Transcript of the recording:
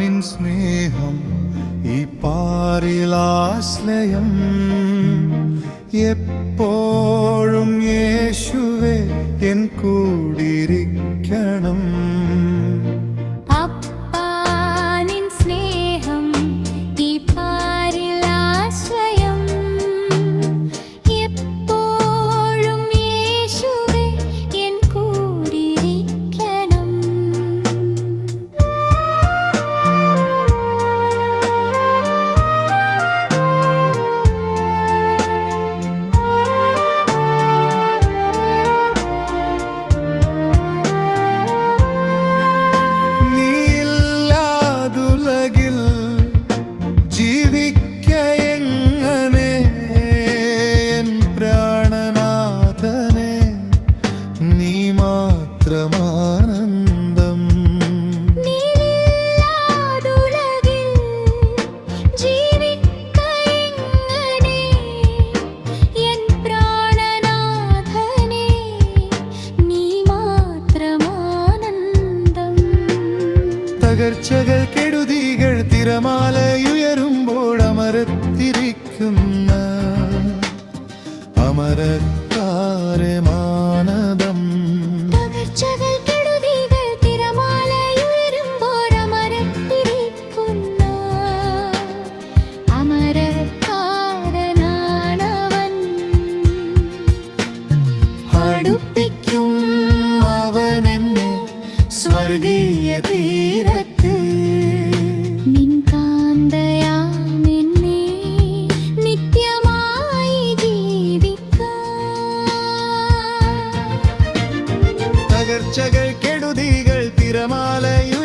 സ്നേഹം ഈ പാറിലാശ്ലയം എപ്പോഴും യേശുവേ എൻ കൂടിരിക്കണം തകർച്ചകൾ കെടുതികൾ തിരമാലയുയരുമ്പോൾ അമരത്തിരിക്കുന്ന അമരക്കാരെ സ്വർഗീയ തീരത്ത്. തകർച്ചകൾ കെടുതികൾ തിരമാലയുയരുമ്പോൾ